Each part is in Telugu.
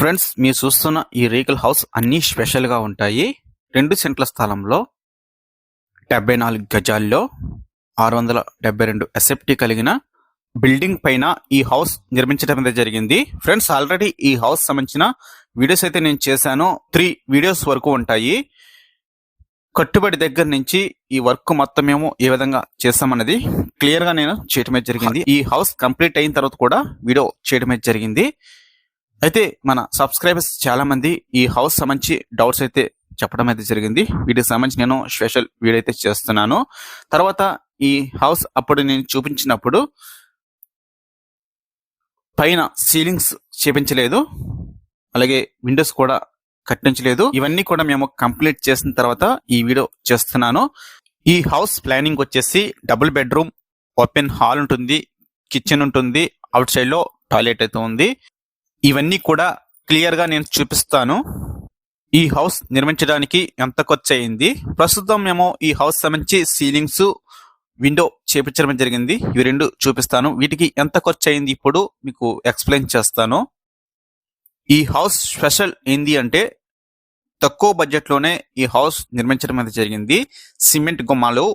ఫ్రెండ్స్ మీరు చూస్తున్న ఈ రీగల్ హౌస్ అన్ని స్పెషల్గా ఉంటాయి. రెండు సెంట్ల స్థలంలో డెబ్బై నాలుగు గజాల్లో ఆరు వందల డెబ్బై రెండు ఎస్ఎఫ్టీ కలిగిన బిల్డింగ్ పైన ఈ హౌస్ నిర్మించడం అనేది జరిగింది. ఫ్రెండ్స్ ఆల్రెడీ ఈ హౌస్ సంబంధించిన వీడియోస్ అయితే నేను చేశాను. త్రీ వీడియోస్ వరకు ఉంటాయి. కట్టుబడి దగ్గర నుంచి ఈ వర్క్ మొత్తం మేము ఏ విధంగా చేస్తామన్నది క్లియర్గా నేను చేయటమే జరిగింది. ఈ హౌస్ కంప్లీట్ అయిన తర్వాత కూడా వీడియో చేయడమే జరిగింది. అయితే మన సబ్స్క్రైబర్స్ చాలామంది ఈ హౌస్ సంబంధించి డౌట్స్ అయితే చెప్పడం అయితే జరిగింది. వీటికి సంబంధించి నేను స్పెషల్ వీడియో అయితే చేస్తున్నాను. తర్వాత ఈ హౌస్ అప్పుడు నేను చూపించినప్పుడు పైన సీలింగ్స్ చేపించలేదు. అలాగే విండోస్ కూడా కట్టించలేదు. ఇవన్నీ కూడా మేము కంప్లీట్ చేసిన తర్వాత ఈ వీడియో చేస్తున్నాను. ఈ హౌస్ ప్లానింగ్ వచ్చేసి డబుల్ బెడ్రూమ్ ఓపెన్ హాల్ ఉంటుంది కిచెన్ ఉంటుంది అవుట్ సైడ్లో టాయిలెట్ అయితే ఉంది. ఇవన్నీ కూడా క్లియర్గా నేను చూపిస్తాను. ఈ హౌస్ నిర్మించడానికి ఎంత ఖర్చు అయింది ప్రస్తుతం మేము ఈ హౌస్ సంబంధించి సీలింగ్స్ విండో చేపించడం జరిగింది. ఇవి రెండు చూపిస్తాను. వీటికి ఎంత ఖర్చు అయింది ఇప్పుడు మీకు ఎక్స్ప్లెయిన్ చేస్తాను. ఈ హౌస్ స్పెషల్ ఏంది అంటే తక్కువ బడ్జెట్లోనే ఈ హౌస్ నిర్మించడం అనేది జరిగింది. సిమెంట్ గుమ్మాలు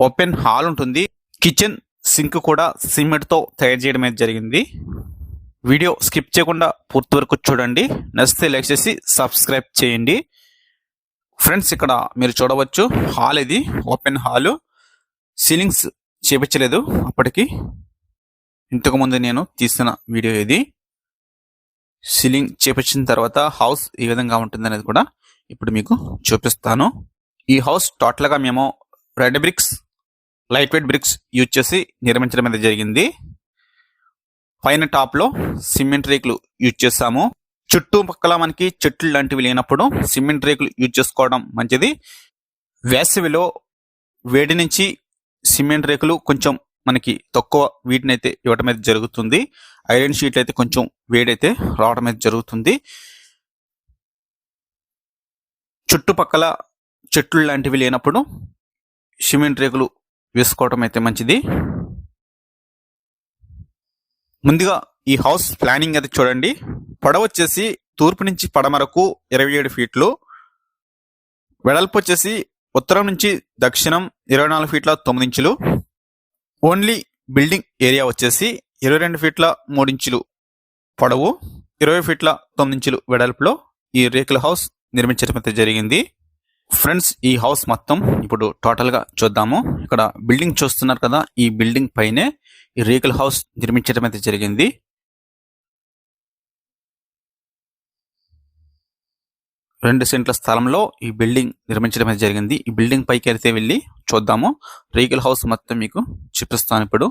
ఓపెన్ హాల్ ఉంటుంది. కిచెన్ సింక్ కూడా సిమెంట్తో తయారు చేయడం అనేది జరిగింది. వీడియో స్కిప్ చేయకుండా పూర్తి వరకు చూడండి. నచ్చితే లైక్ చేసి సబ్స్క్రైబ్ చేయండి. ఫ్రెండ్స్ ఇక్కడ మీరు చూడవచ్చు హాల్ ఇది. Open hall. సీలింగ్స్ చేపించలేదు అప్పటికి. ఇంతకు ముందు నేను తీసిన వీడియో ఇది. సీలింగ్ చేపించిన తర్వాత హౌస్ ఏ విధంగా ఉంటుంది అనేది కూడా ఇప్పుడు మీకు చూపిస్తాను. ఈ హౌస్ టోటల్గా మేము red bricks light weight bricks use చేసి నిర్మించడం అనేది జరిగింది. పైన టాప్లో సిమెంట్ రేకులు యూజ్ చేస్తాము. చుట్టుపక్కల మనకి చెట్లు లాంటివి లేనప్పుడు సిమెంట్ రేకులు యూజ్ చేసుకోవడం మంచిది. వేసవిలో వేడి నుంచి సిమెంట్ రేకులు కొంచెం మనకి తక్కువ వీటిని అయితే ఇవ్వడం అయితే జరుగుతుంది. ఐరన్ షీట్లు అయితే కొంచెం వేడైతే రావడం అయితే జరుగుతుంది. చుట్టుపక్కల చెట్లు లాంటివి లేనప్పుడు సిమెంట్ రేకులు వేసుకోవడం అయితే మంచిది. ముందుగా ఈ హౌస్ ప్లానింగ్ అయితే చూడండి. పొడవు వచ్చేసి తూర్పు నుంచి పడమరకు ఇరవై ఏడు ఫీట్లు. వెడల్పు వచ్చేసి ఉత్తరం నుంచి దక్షిణం ఇరవై నాలుగు ఫీట్ల తొమ్మిది ఇంచులు. ఓన్లీ బిల్డింగ్ ఏరియా వచ్చేసి ఇరవై రెండు ఫీట్ల మూడించులు పొడవు ఇరవై ఫీట్ల తొమ్మిది ఇంచులు వెడల్పులో ఈ రేకుల హౌస్ నిర్మించడం అయితే జరిగింది. ఫ్రెండ్స్ ఈ హౌస్ మొత్తం ఇప్పుడు టోటల్గా చూద్దాము. ఇక్కడ బిల్డింగ్ చూస్తున్నారు కదా ఈ బిల్డింగ్ పైనే ఈ రేకుల హౌస్ నిర్మించడం అయితే జరిగింది. రెండు సెంట్ల స్థలంలో ఈ బిల్డింగ్ నిర్మించడం అయితే జరిగింది. ఈ బిల్డింగ్ పైకి అయితే వెళ్ళి చూద్దాము. రేకుల హౌస్ మొత్తం మీకు చూపిస్తాను ఇప్పుడు.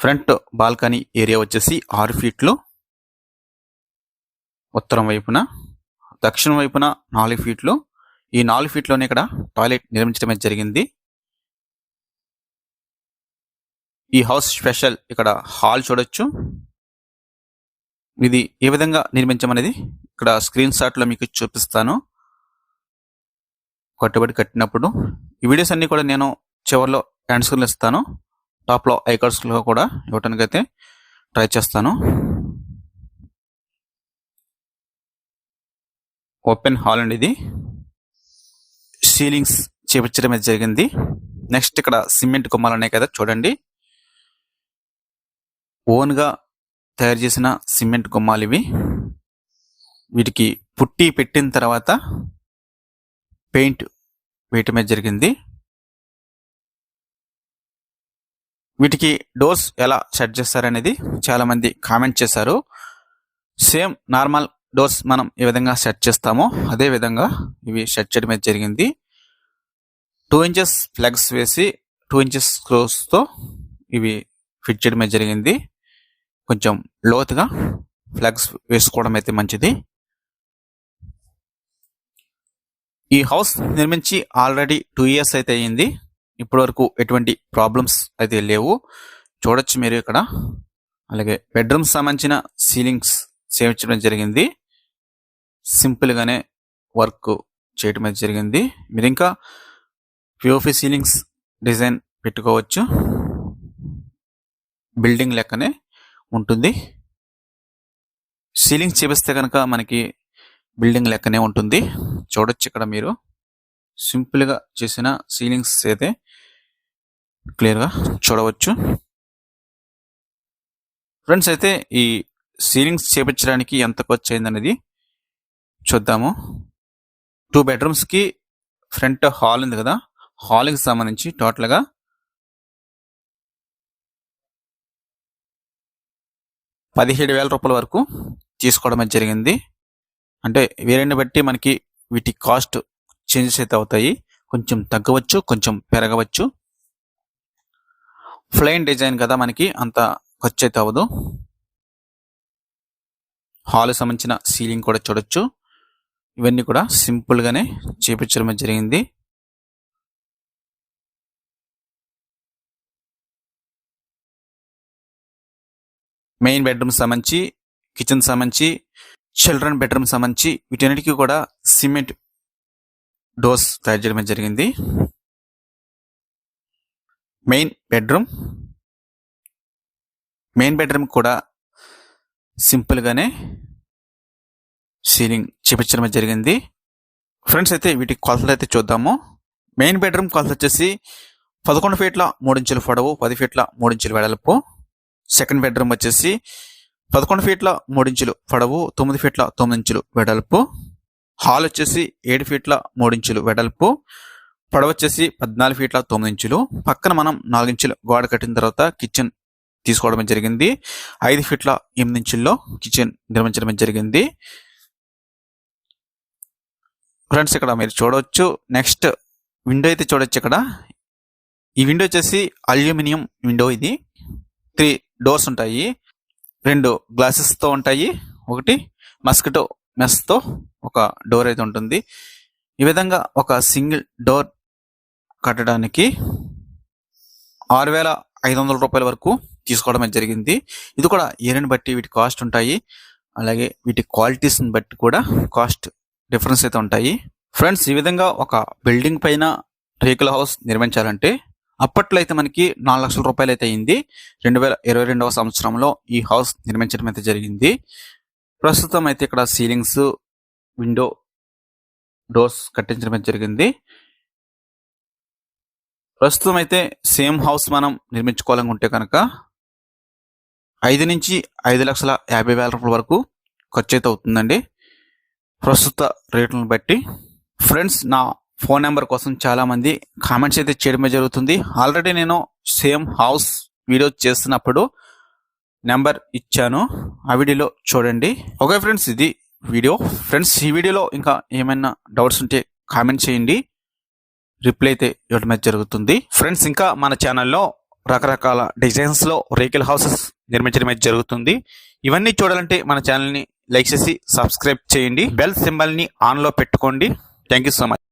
ఫ్రంట్ బాల్కనీ ఏరియా వచ్చేసి ఆరు ఫీట్లు. ఉత్తరం వైపున దక్షిణం వైపున నాలుగు ఫీట్లు. ఈ నాలుగు ఫీట్లోనే ఇక్కడ టాయిలెట్ నిర్మించడం జరిగింది. ఈ హౌస్ స్పెషల్ ఇక్కడ హాల్ చూడొచ్చు. ఇది ఏ విధంగా నిర్మించమనేది ఇక్కడ స్క్రీన్ షాట్లో మీకు చూపిస్తాను. కట్టుబడి కట్టినప్పుడు. ఈ వీడియోస్ అన్ని కూడా నేను చివరిలో హ్యాండ్ స్క్రీన్ ఇస్తాను. టాప్లో లో కూడా ఇవ్వటానికి అయితే ట్రై చేస్తాను. ఓపెన్ హాల్ అండి ఇది. సీలింగ్స్ చేపించడం జరిగింది. నెక్స్ట్ ఇక్కడ సిమెంట్ కొమ్మలు ఉన్నాయి కదా చూడండి. ఓన్గా తయారు చేసిన సిమెంట్ గుమ్మాలు ఇవి. వీటికి పుట్టి పెట్టిన తర్వాత పెయింట్ వేయటమే జరిగింది. వీటికి డోర్స్ ఎలా సెట్ చేస్తారనేది చాలామంది కామెంట్ చేశారు. సేమ్ నార్మల్ డోర్స్ మనం ఏ విధంగా సెట్ చేస్తామో అదే విధంగా ఇవి సెట్ చేయడమే జరిగింది. టూ ఇంచెస్ ఫ్లెగ్స్ వేసి టూ ఇంచెస్తో ఇవి ఫిట్ చేయడమే జరిగింది. కొంచెం లోతుగా ఫ్లగ్స్ వేసుకోవడం అయితే మంచిది. ఈ హౌస్ నిర్మించి ఆల్రెడీ టూ ఇయర్స్ అయితే అయ్యింది ఇప్పటి వరకు ఎటువంటి ప్రాబ్లమ్స్ అయితే లేవు. చూడొచ్చు మీరు ఇక్కడ. అలాగే బెడ్రూమ్ సంబంధించిన సీలింగ్స్ చేయించడం జరిగింది. సింపుల్గానే వర్క్ చేయడం అయితే జరిగింది. మీరు ఇంకా పిఓపి సీలింగ్స్ డిజైన్ పెట్టుకోవచ్చు. బిల్డింగ్ లెక్కనే ఉంటుంది. సీలింగ్ చేపిస్తే కనుక మనకి బిల్డింగ్ లెక్కనే ఉంటుంది. చూడొచ్చు ఇక్కడ మీరు. సింపుల్గా చేసిన సీలింగ్స్ అయితే క్లియర్గా చూడవచ్చు. ఫ్రెండ్స్ అయితే ఈ సీలింగ్స్ చేపించడానికి ఎంత ఖర్చు అయిందనేది చూద్దాము. టూ బెడ్రూమ్స్కి ఫ్రంట్ హాల్ ఉంది కదా. హాల్కి సంబంధించి టోటల్గా పదిహేడు వేల రూపాయల వరకు తీసుకోవడం జరిగింది. అంటే వేరేని బట్టి మనకి వీటి కాస్ట్ చేంజెస్ అయితే అవుతాయి. కొంచెం తగ్గవచ్చు కొంచెం పెరగవచ్చు. ఫ్లైన్ డిజైన్ కదా మనకి అంత ఖర్చు అయితే అవ్వదు. హాల్ సంబంధించిన సీలింగ్ కూడా చూడొచ్చు. ఇవన్నీ కూడా సింపుల్గానే చేపించడం జరిగింది. మెయిన్ బెడ్రూమ్ సంబంధించి కిచెన్ సంబంధించి చిల్డ్రన్ బెడ్రూమ్ సంబంధించి వీటన్నిటికీ కూడా సిమెంట్ డోర్స్ తయారు చేయడం జరిగింది. Main bedroom. మెయిన్ బెడ్రూమ్ కూడా సింపుల్గానే సీలింగ్ చేపించడం జరిగింది. ఫ్రెండ్స్ అయితే వీటి కొలతలు అయితే చూద్దాము. మెయిన్ బెడ్రూమ్ కొలత వచ్చేసి పదకొండు ఫీట్ల మూడు ఇంచుల పొడవు పది ఫీట్ల మూడు ఇంచుల వెడల్పు. సెకండ్ బెడ్రూమ్ వచ్చేసి పదకొండు ఫీట్ల మూడు ఇంచులు పొడవు తొమ్మిది ఫీట్ల తొమ్మిది ఇంచులు వెడల్పు. హాల్ వచ్చేసి ఏడు ఫీట్ల మూడు ఇంచులు వెడల్పు. పొడవు వచ్చేసి పద్నాలుగు ఫీట్ల తొమ్మిది ఇంచులు. పక్కన మనం నాలుగు ఇంచులు గోడ కట్టిన తర్వాత కిచెన్ తీసుకోవడం జరిగింది. ఐదు ఫీట్ల ఎనిమిది ఇంచుల్లో కిచెన్ నిర్మించడం జరిగింది. ఫ్రెండ్స్ ఇక్కడ మీరు చూడవచ్చు. నెక్స్ట్ విండో అయితే చూడొచ్చు ఇక్కడ. ఈ విండో వచ్చేసి అల్యూమినియం విండో ఇది. త్రీ డోర్స్ ఉంటాయి. రెండు గ్లాసెస్తో ఉంటాయి. ఒకటి మస్కిటో మెస్తో ఒక డోర్ అయితే ఉంటుంది. ఈ విధంగా ఒక సింగిల్ డోర్ కట్టడానికి ఆరు వేల ఐదు వందల రూపాయల వరకు తీసుకోవడం జరిగింది. ఇది కూడా ఏరియాని బట్టి వీటి కాస్ట్ ఉంటాయి. అలాగే వీటి క్వాలిటీస్ని బట్టి కూడా కాస్ట్ డిఫరెన్స్ అయితే ఉంటాయి. ఫ్రెండ్స్ ఈ విధంగా ఒక బిల్డింగ్ పైన రేకుల హౌస్ నిర్మించాలంటే అప్పట్లో అయితే మనకి నాలుగు లక్షల రూపాయలు అయితే అయింది. రెండు వేల ఇరవై రెండవ సంవత్సరంలో ఈ హౌస్ నిర్మించడం అయితే జరిగింది. ప్రస్తుతం అయితే ఇక్కడ సీలింగ్స్ విండో డోర్స్ కట్టించడం అయితే జరిగింది. ప్రస్తుతం అయితే సేమ్ హౌస్ మనం నిర్మించుకోవాలనుకుంటే కనుక ఐదు నుంచి ఐదు లక్షల యాభై వేల రూపాయల వరకు ఖర్చు అయితే అవుతుందండి. ప్రస్తుత రేట్లను బట్టి. ఫ్రెండ్స్ నా ఫోన్ నెంబర్ కోసం చాలామంది కామెంట్స్ అయితే చేయడమే జరుగుతుంది. ఆల్రెడీ నేను సేమ్ హౌస్ వీడియో చేస్తున్నప్పుడు నెంబర్ ఇచ్చాను. ఆ వీడియోలో చూడండి. ఓకే ఫ్రెండ్స్ ఇది వీడియో. ఫ్రెండ్స్ ఈ వీడియోలో ఇంకా ఏమైనా డౌట్స్ ఉంటే కామెంట్ చేయండి. రిప్లై అయితే ఇవ్వడం జరుగుతుంది. ఫ్రెండ్స్ ఇంకా మన ఛానల్లో రకరకాల డిజైన్స్లో రేకిల్ హౌసెస్ నిర్మించడం అయితే జరుగుతుంది. ఇవన్నీ చూడాలంటే మన ఛానల్ని లైక్ చేసి సబ్స్క్రైబ్ చేయండి. బెల్ సింబల్ని ఆన్లో పెట్టుకోండి. Thank you so much.